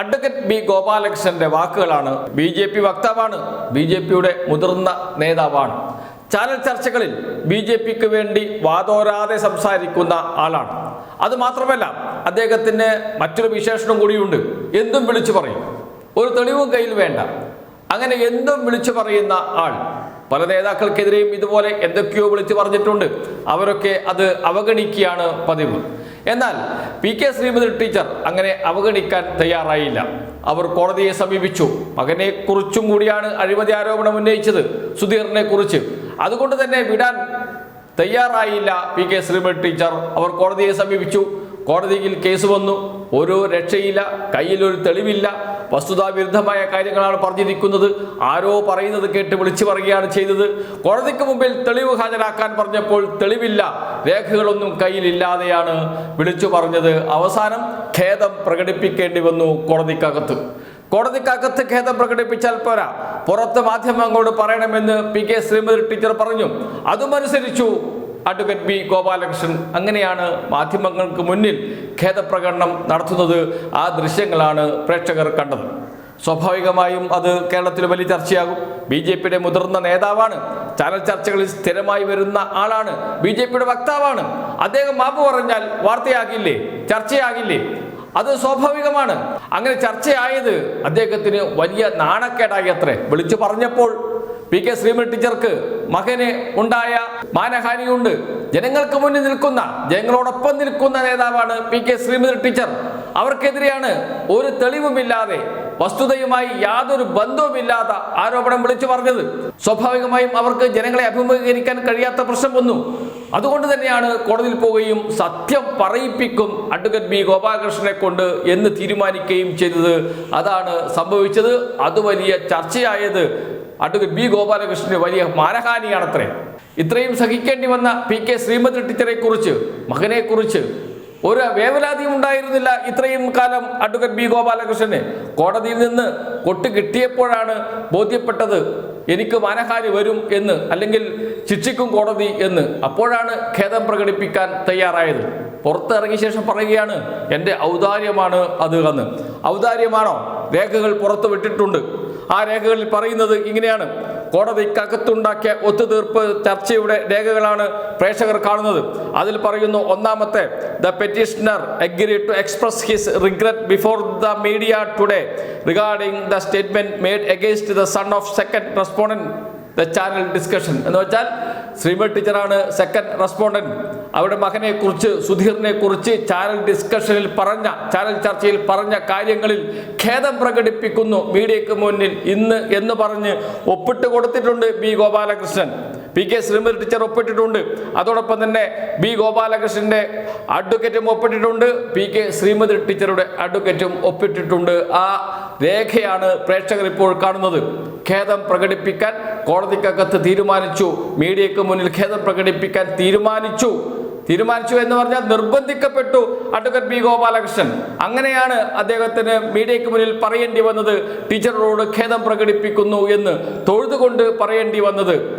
Advocate B ഗോപാലകൃഷ്ണന്റെ വാക്കുകളാണ് B J P വക്താവാണ് ബി ജെ പിയുടെ മുതിർന്ന നേതാവാണ്. ചാനൽ ചർച്ചകളിൽ ബി ജെ പിക്ക് വേണ്ടി വാതോരാതെ സംസാരിക്കുന്ന ആളാണ്. അത് മാത്രമല്ല അദ്ദേഹത്തിന് മറ്റൊരു വിശേഷണം കൂടിയുണ്ട്. എന്തും വിളിച്ചു പറയും. ഒരു തെളിവും കയ്യിൽ വേണ്ട. അങ്ങനെ എന്തും വിളിച്ചു പറയുന്ന ആൾ പല നേതാക്കൾക്കെതിരെയും ഇതുപോലെ എന്തൊക്കെയോ വിളിച്ചു പറഞ്ഞിട്ടുണ്ട്. അവരൊക്കെ അത് അവഗണിക്കുകയാണ് പതിവ്. എന്നാൽ പി കെ ശ്രീമതി ടീച്ചർ അങ്ങനെ അവഗണിക്കാൻ തയ്യാറായില്ല. അവർ കോടതിയെ സമീപിച്ചു. മകനെ കുറിച്ചും കൂടിയാണ് അഴിമതി ആരോപണം ഉന്നയിച്ചത് സുധീറിനെ കുറിച്ച്. അതുകൊണ്ട് തന്നെ വിടാൻ തയ്യാറായില്ല പി കെ ശ്രീമതി ടീച്ചർ. അവർ കോടതിയെ സമീപിച്ചു. കോടതിയിൽ കേസ് വന്നു. ഒരു രക്ഷയില്ല. കയ്യിലൊരു തെളിവില്ല. വസ്തുതാവിരുദ്ധമായ കാര്യങ്ങളാണ് പറഞ്ഞിരിക്കുന്നത്. ആരോ പറയുന്നത് കേട്ട് വിളിച്ചു പറയുകയാണ് ചെയ്തത്. കോടതിക്ക് മുമ്പിൽ തെളിവ് ഹാജരാക്കാൻ പറഞ്ഞപ്പോൾ തെളിവില്ല. രേഖകളൊന്നും കയ്യിലില്ലാതെയാണ് വിളിച്ചു പറഞ്ഞത്. അവസാനം ഖേദം പ്രകടിപ്പിക്കേണ്ടി വന്നു കോടതിക്കകത്ത്. കോടതിക്കകത്ത് ഖേദം പ്രകടിപ്പിച്ചാൽ പോരാ. പുറത്ത് മാധ്യമങ്ങളോട് പറയണമെന്ന് പി കെ ശ്രീമതി ടീച്ചർ പറഞ്ഞു. അതും അനുസരിച്ചു അഡ്വക്കേറ്റ് ബി ഗോപാലകൃഷ്ണൻ അങ്ങനെയാണ് മാധ്യമങ്ങൾക്ക് മുന്നിൽ ഖേദപ്രകടനം നടത്തുന്നത്. ആ ദൃശ്യങ്ങളാണ് പ്രേക്ഷകർ കണ്ടത്. സ്വാഭാവികമായും അത് കേരളത്തിൽ വലിയ ചർച്ചയാകും. ബി ജെ പിയുടെ മുതിർന്ന നേതാവാണ്. ചാനൽ ചർച്ചകളിൽ സ്ഥിരമായി വരുന്ന ആളാണ്. ബി ജെ പിയുടെ വക്താവാണ്. അദ്ദേഹം മാപ്പ് പറഞ്ഞാൽ വാർത്തയാകില്ലേ? ചർച്ചയാകില്ലേ? അത് സ്വാഭാവികമാണ്. അങ്ങനെ ചർച്ചയായത് അദ്ദേഹത്തിന് വലിയ നാണക്കേടായി അത്രേ. വിളിച്ചു പറഞ്ഞപ്പോൾ പി കെ ശ്രീമതി ടീച്ചർക്ക് മകന് ഉണ്ടായ മാനഹാനിയുണ്ട്. ജനങ്ങൾക്ക് മുന്നിൽ നിൽക്കുന്ന ജനങ്ങളോടൊപ്പം നിൽക്കുന്ന നേതാവാണ് പി കെ ശ്രീമതി ടീച്ചർ. അവർക്കെതിരെയാണ് ഒരു തെളിവുമില്ലാതെ വസ്തുതയുമായി യാതൊരു ബന്ധവുമില്ലാത്ത ആരോപണം വിളിച്ചു പറഞ്ഞത്. സ്വാഭാവികമായും അവർക്ക് ജനങ്ങളെ അഭിമുഖീകരിക്കാൻ കഴിയാത്ത പ്രശ്നം വന്നു. അതുകൊണ്ട് തന്നെയാണ് കോടതിയിൽ പോവുകയും സത്യം പറയിപ്പിക്കും അഡ്വക്കേറ്റ് ബി ഗോപാലകൃഷ്ണനെ കൊണ്ട് എന്ന് തീരുമാനിക്കുകയും ചെയ്തത്. അതാണ് സംഭവിച്ചത്. അത് വലിയ ചർച്ചയായത് അഡ്വക്കേറ്റ് ബി ഗോപാലകൃഷ്ണന് വലിയ മാനഹാനിയാണത്രേ ഇത്രയും സഹിക്കേണ്ടി വന്ന പി കെ ശ്രീമതി ടീച്ചറെ കുറിച്ച് മകനെ കുറിച്ച് ഒരു വേവലാതിയും ഉണ്ടായിരുന്നില്ല ഇത്രയും കാലം അഡ്വക്കേറ്റ് ബി ഗോപാലകൃഷ്ണന്. കോടതിയിൽ നിന്ന് കൊട്ട് കിട്ടിയപ്പോഴാണ് ബോധ്യപ്പെട്ടത് എനിക്ക് മാനഹാനി വരും എന്ന് അല്ലെങ്കിൽ ശിക്ഷിക്കും കോടതി എന്ന്. അപ്പോഴാണ് ഖേദം പ്രകടിപ്പിക്കാൻ തയ്യാറായത്. പുറത്തിറങ്ങിയ ശേഷം പറയുകയാണ് എന്റെ ഔദാര്യമാണ് അത് എന്ന്. ഔദാര്യമാണോ? രേഖകൾ പുറത്തു വിട്ടിട്ടുണ്ട്. ആ രേഖകളിൽ പറയുന്നത് ഇങ്ങനെയാണ്. കോടതിക്കകത്തുണ്ടാക്കിയ ഒത്തുതീർപ്പ് ചർച്ചയുടെ രേഖകളാണ് പ്രേക്ഷകർ കാണുന്നത്. അതിൽ പറയുന്നു ഒന്നാമത്തെ the petitioner agree to express his regret before the media today regarding the statement made against the son of second respondent the channel discussion എന്ന് വെച്ചാൽ ശ്രീമതി ടീച്ചറാണ് സെക്കൻഡ് റെസ്പോണ്ടന്റ് അവരുടെ മകനെ കുറിച്ച് സുധീറിനെ കുറിച്ച് ചാനൽ ഡിസ്കഷനിൽ പറഞ്ഞ ചാനൽ ചർച്ചയിൽ പറഞ്ഞ കാര്യങ്ങളിൽ ഖേദം പ്രകടിപ്പിക്കുന്നു മീഡിയയ്ക്ക് മുന്നിൽ ഇന്ന് എന്ന് പറഞ്ഞ് ഒപ്പിട്ട് കൊടുത്തിട്ടുണ്ട് B Gopalakrishnan. P K Sreemathi teacher ഒപ്പിട്ടിട്ടുണ്ട്. അതോടൊപ്പം തന്നെ ബി ഗോപാലകൃഷ്ണന്റെ അഡ്വക്കേറ്റും ഒപ്പിട്ടിട്ടുണ്ട്. പി കെ ശ്രീമതി ടീച്ചറുടെ അഡ്വക്കേറ്റും ഒപ്പിട്ടിട്ടുണ്ട്. ആ രേഖയാണ് പ്രേക്ഷകർ ഇപ്പോൾ കാണുന്നത്. ഖേദം പ്രകടിപ്പിക്കാൻ കോടതിക്കകത്ത് തീരുമാനിച്ചു. മീഡിയയ്ക്ക് മുന്നിൽ ഖേദം പ്രകടിപ്പിക്കാൻ തീരുമാനിച്ചു. തീരുമാനിച്ചു എന്ന് പറഞ്ഞാൽ നിർബന്ധിക്കപ്പെട്ടു അഡ്വക്കേറ്റ് ബി ഗോപാലകൃഷ്ണൻ. അങ്ങനെയാണ് അദ്ദേഹത്തിന് മീഡിയയ്ക്ക് മുന്നിൽ പറയേണ്ടി വന്നത്. ടീച്ചറോട് ഖേദം പ്രകടിപ്പിക്കുന്നു എന്ന് തൊഴുതുകൊണ്ട് പറയേണ്ടി വന്നത്.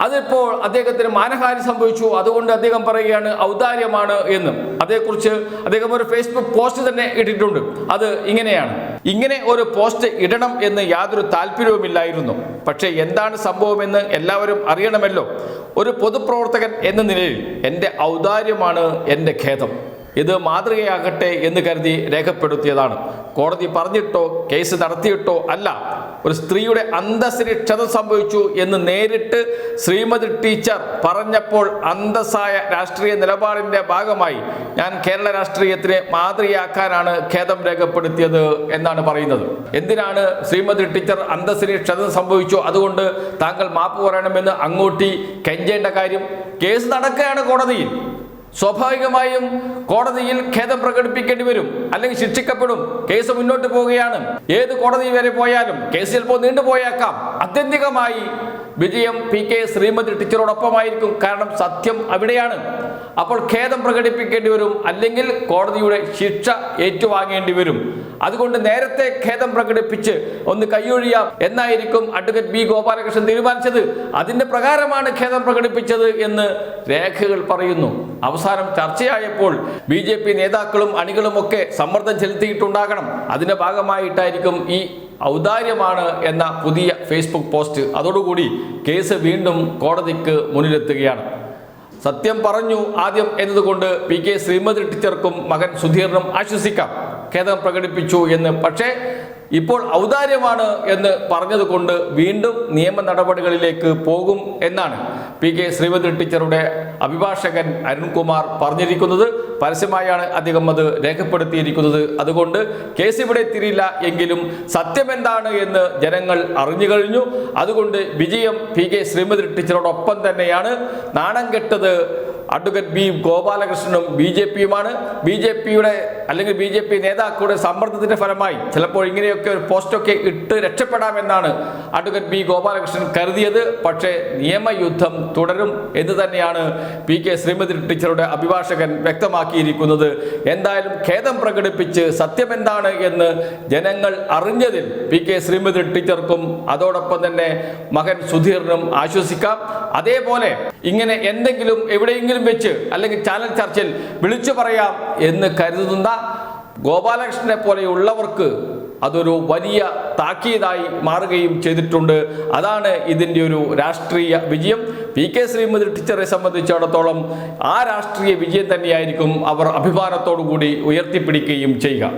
അതിപ്പോൾ അദ്ദേഹത്തിന് മാനഹാനി സംഭവിച്ചു. അതുകൊണ്ട് അദ്ദേഹം പറയുകയാണ് ഔദാര്യമാണ് എന്ന്. അതേക്കുറിച്ച് അദ്ദേഹം ഒരു ഫേസ്ബുക്ക് പോസ്റ്റ് തന്നെ ഇട്ടിട്ടുണ്ട്. അത് ഇങ്ങനെയാണ്. ഇങ്ങനെ ഒരു പോസ്റ്റ് ഇടണം എന്ന് യാതൊരു താല്പര്യവുമില്ലായിരുന്നു. പക്ഷേ എന്താണ് സംഭവമെന്ന് എല്ലാവരും അറിയണമല്ലോ. ഒരു പൊതുപ്രവർത്തകൻ എന്ന നിലയിൽ എന്റെ ഔദാര്യമാണ് എന്റെ ഖേദം. ഇത് മാതൃകയാകട്ടെ എന്ന് കരുതി രേഖപ്പെടുത്തിയതാണ്. കോടതി പറഞ്ഞിട്ടോ കേസ് നടത്തിയിട്ടോ അല്ല. ഒരു സ്ത്രീയുടെ അന്തസ്സിന് ക്ഷതം സംഭവിച്ചു എന്ന് നേരിട്ട് ശ്രീമതി ടീച്ചർ പറഞ്ഞപ്പോൾ അന്തസ്സായ രാഷ്ട്രീയ നിലപാടിന്റെ ഭാഗമായി ഞാൻ കേരള രാഷ്ട്രീയത്തിനെ മാതൃകയാക്കാനാണ് ഖേദം രേഖപ്പെടുത്തിയത് എന്നാണ് പറയുന്നത്. എന്തിനാണ് ശ്രീമതി ടീച്ചർ അന്തസ്സിന് ക്ഷതം സംഭവിച്ചു? അതുകൊണ്ട് താങ്കൾ മാപ്പ് പറയണമെന്ന് അങ്ങോട്ടി കെഞ്ചേണ്ട കാര്യം കേസ് നടക്കുകയാണ് കോടതിയിൽ. സ്വാഭാവികമായും കോടതിയിൽ ഖേദം പ്രകടിപ്പിക്കേണ്ടി വരും അല്ലെങ്കിൽ ശിക്ഷിക്കപ്പെടും. കേസ് മുന്നോട്ട് പോവുകയാണ്. ഏത് കോടതി വരെ പോയാലും കേസ് ചിലപ്പോൾ നീണ്ടുപോയേക്കാം അത്യന്തികമായി വിജയം പി കെ ശ്രീമതി ടീച്ചറോടൊപ്പമായിരിക്കും. കാരണം സത്യം അവിടെയാണ്. അപ്പോൾ ഖേദം പ്രകടിപ്പിക്കേണ്ടി വരും അല്ലെങ്കിൽ കോടതിയുടെ ശിക്ഷ ഏറ്റുവാങ്ങേണ്ടി വരും. അതുകൊണ്ട് നേരത്തെ ഖേദം പ്രകടിപ്പിച്ച് ഒന്ന് കൈയൊഴിയാം എന്നായിരിക്കും അഡ്വക്കേറ്റ് ബി ഗോപാലകൃഷ്ണൻ തീരുമാനിച്ചത്. അതിന്റെ പ്രകാരമാണ് ഖേദം പ്രകടിപ്പിച്ചത് എന്ന് രേഖകൾ പറയുന്നു. അവസാനം ചർച്ചയായപ്പോൾ ബി ജെ പി നേതാക്കളും അണികളുമൊക്കെ സമ്മർദ്ദം ചെലുത്തിയിട്ടുണ്ടാകണം. അതിന്റെ ഭാഗമായിട്ടായിരിക്കും ഈ ഔദാര്യമാണ് എന്ന പുതിയ ഫേസ്ബുക്ക് പോസ്റ്റ്. അതോടുകൂടി കേസ് വീണ്ടും കോടതിക്ക് മുന്നിലെത്തുകയാണ്. സത്യം പറഞ്ഞു ആദ്യം എന്നതുകൊണ്ട് പി കെ ശ്രീമതി ടീച്ചർക്കും മകൻ സുധീറിനും ആശ്വസിക്കാം. ഖേദം പ്രകടിപ്പിച്ചു എന്ന്. പക്ഷേ ഇപ്പോൾ ഔദാര്യമാണ് എന്ന് പറഞ്ഞതുകൊണ്ട് വീണ്ടും നിയമ നടപടികളിലേക്ക് പോകും എന്നാണ്. പി കെ ശ്രീമതി ടീച്ചറുടെ അഭിഭാഷകൻ അരുൺകുമാർ പറഞ്ഞിരിക്കുന്നത് പരസ്യമായാണ് അദ്ദേഹം അത് രേഖപ്പെടുത്തിയിരിക്കുന്നത്. അതുകൊണ്ട് കേസ് ഇവിടെ തിരിയില്ല എങ്കിലും സത്യം എന്താണ് എന്ന് ജനങ്ങൾ അറിഞ്ഞു കഴിഞ്ഞു. അതുകൊണ്ട് വിജയം പി കെ ശ്രീമതി ടീച്ചറോടൊപ്പം തന്നെയാണ്. നാണം കെട്ടത് അഡ്വക്കേറ്റ് ബി ഗോപാലകൃഷ്ണനും ബി ജെ പിയുമാണ്. ബി ജെ പിയുടെ അല്ലെങ്കിൽ ബി ജെ പി നേതാക്കളുടെ സമ്മർദ്ദത്തിന്റെ ഫലമായി ചിലപ്പോൾ ഇങ്ങനെയൊക്കെ ഒരു പോസ്റ്റൊക്കെ ഇട്ട് രക്ഷപ്പെടാമെന്നാണ് അഡ്വക്കേറ്റ് ബി ഗോപാലകൃഷ്ണൻ കരുതിയത്. പക്ഷേ നിയമയുദ്ധം തുടരും എന്ന് തന്നെയാണ് പി കെ ശ്രീമതി ടീച്ചറുടെ അഭിഭാഷകൻ വ്യക്തമാക്കിയിരിക്കുന്നത്. എന്തായാലും ഖേദം പ്രകടിപ്പിച്ച് സത്യമെന്താണ് എന്ന് ജനങ്ങൾ അറിഞ്ഞതിൽ പി കെ ശ്രീമതി ടീച്ചർക്കും അതോടൊപ്പം തന്നെ മകൻ സുധീറിനും ആശ്വസിക്കാം. അതേപോലെ ഇങ്ങനെ എന്തെങ്കിലും എവിടെയെങ്കിലും വെച്ച് അല്ലെങ്കിൽ ചാനൽ ചർച്ചയിൽ വിളിച്ചു പറയാം എന്ന് കരുതുന്ന ഗോപാലകൃഷ്ണനെ പോലെയുള്ളവർക്ക് അതൊരു വലിയ താക്കീതായി മാറുകയും ചെയ്തിട്ടുണ്ട്. അതാണ് ഇതിന്റെ ഒരു രാഷ്ട്രീയ വിജയം. പി കെ ശ്രീമതി ടീച്ചറെ സംബന്ധിച്ചിടത്തോളം ആ രാഷ്ട്രീയ വിജയം തന്നെയായിരിക്കും അവർ അഭിമാനത്തോടു കൂടി ഉയർത്തിപ്പിടിക്കുകയും ചെയ്യുക.